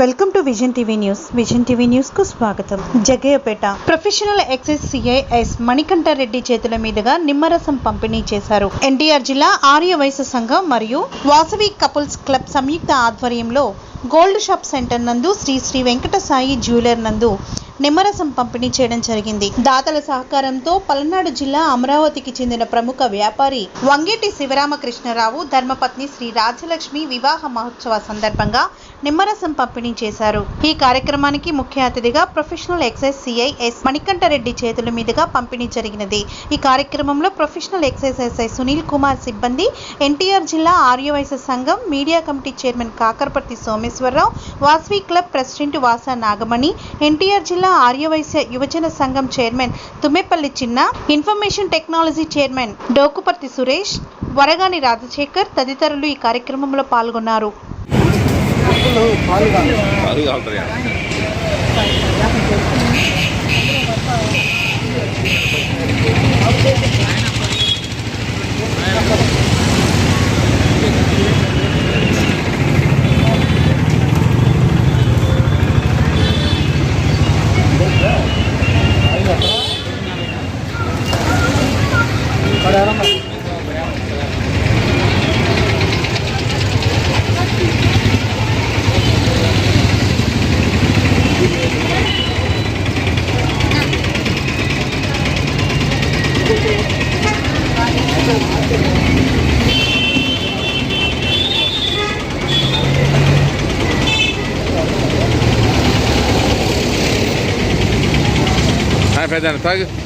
Welcome to vision TV news. Vision TV న్యూస్కు స్వాగతం. Jaggayyapeta professional excise CIS Manikanta Reddy చేతుల మీదుగా నిమ్మరసం పంపిణీ చేశారు. ఎన్టీఆర్ జిల్లా ఆర్య వయసు సంఘం మరియు వాసవి కపుల్స్ క్లబ్ సంయుక్త ఆధ్వర్యంలో గోల్డ్ షాప్ సెంటర్ నందు శ్రీ శ్రీ వెంకట సాయి జ్యువెలర్ నందు నిమ్మరసం పంపిణీ చేయడం జరిగింది. దాతల సహకారంతో పలనాడు జిల్లా అమరావతికి చెందిన ప్రముఖ వ్యాపారి వంగేటి శివరామకృష్ణరావు ధర్మపత్ని శ్రీ రాజలక్ష్మి వివాహ మహోత్సవ సందర్భంగా నిమ్మరసం పంపిణీ చేశారు. ఈ కార్యక్రమానికి ముఖ్య అతిథిగా professional excise CI S Manikanta Reddy చేతుల మీదుగా పంపిణీ జరిగినది. ఈ కార్యక్రమంలో professional excise SI Sunil Kumar సిబ్బంది ఎన్టీఆర్ జిల్లా ఆర్యవైశ్య సంఘం media committee chairman Kakarparthi Someswara Rao Vasavi club president Vasa Nagamani NTR జిల్లా ఆర్యవైశ్య యువజన సంఘం చైర్మన్ తుమ్మెపల్లి చిన్న information technology chairman Dokuparthi Suresh Varagani Rajasekhar తదితరులు ఈ కార్యక్రమంలో పాల్గొన్నారు. Hanımefendi takip.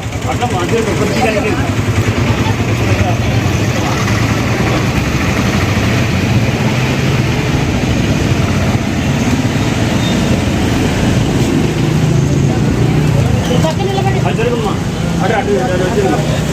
આટલા વાંધો પ્રકૃતિ કાઢી ಅದರ ಅಡ್ಡ ಅಡ್ಡ